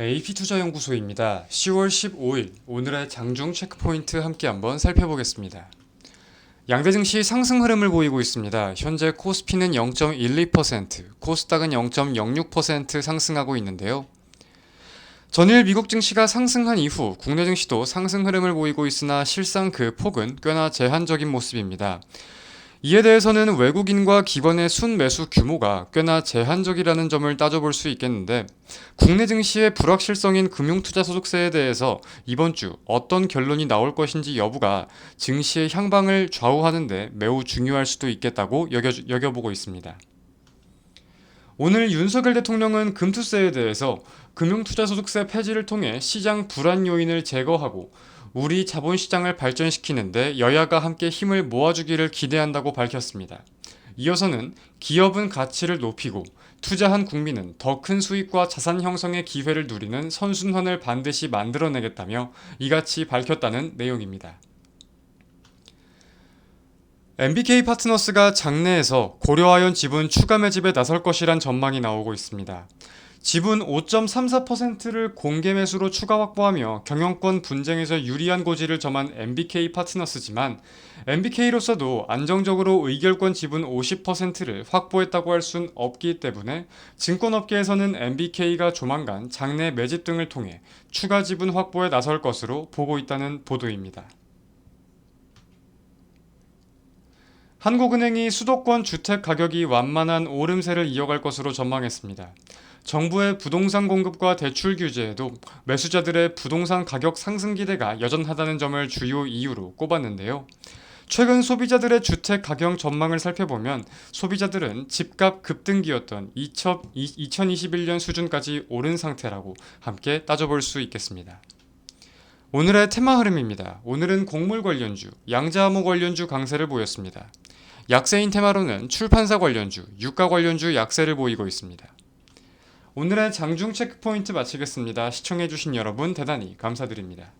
AP투자연구소입니다. 10월 15일 오늘의 장중 체크포인트 함께 한번 살펴보겠습니다. 양대 증시 상승 흐름을 보이고 있습니다. 현재 코스피는 0.12%, 코스닥은 0.06% 상승하고 있는데요. 전일 미국 증시가 상승한 이후 국내 증시도 상승 흐름을 보이고 있으나 실상 그 폭은 꽤나 제한적인 모습입니다. 이에 대해서는 외국인과 기관의 순매수 규모가 꽤나 제한적이라는 점을 따져볼 수 있겠는데 국내 증시의 불확실성인 금융투자소득세에 대해서 이번 주 어떤 결론이 나올 것인지 여부가 증시의 향방을 좌우하는데 매우 중요할 수도 있겠다고 여겨, 여겨보고 있습니다. 오늘 윤석열 대통령은 금투세에 대해서 금융투자소득세 폐지를 통해 시장 불안 요인을 제거하고 우리 자본시장을 발전시키는데 여야가 함께 힘을 모아주기를 기대한다고 밝혔습니다. 이어서는 기업은 가치를 높이고 투자한 국민은 더 큰 수익과 자산 형성의 기회를 누리는 선순환을 반드시 만들어내겠다며 이같이 밝혔다는 내용입니다. MBK 파트너스가 장내에서 고려아연 지분 추가 매집에 나설 것이란 전망이 나오고 있습니다. 지분 5.34%를 공개 매수로 추가 확보하며 경영권 분쟁에서 유리한 고지를 점한 MBK 파트너스지만 MBK로서도 안정적으로 의결권 지분 50%를 확보했다고 할 순 없기 때문에 증권업계에서는 MBK가 조만간 장내 매집 등을 통해 추가 지분 확보에 나설 것으로 보고 있다는 보도입니다. 한국은행이 수도권 주택 가격이 완만한 오름세를 이어갈 것으로 전망했습니다. 정부의 부동산 공급과 대출 규제에도 매수자들의 부동산 가격 상승 기대가 여전하다는 점을 주요 이유로 꼽았는데요. 최근 소비자들의 주택 가격 전망을 살펴보면 소비자들은 집값 급등기였던 2021년 수준까지 오른 상태라고 함께 따져볼 수 있겠습니다. 오늘의 테마 흐름입니다. 오늘은 곡물 관련주, 양자암호 관련주 강세를 보였습니다. 약세인 테마로는 출판사 관련주, 유가 관련주 약세를 보이고 있습니다. 오늘의 장중 체크포인트 마치겠습니다. 시청해주신 여러분 대단히 감사드립니다.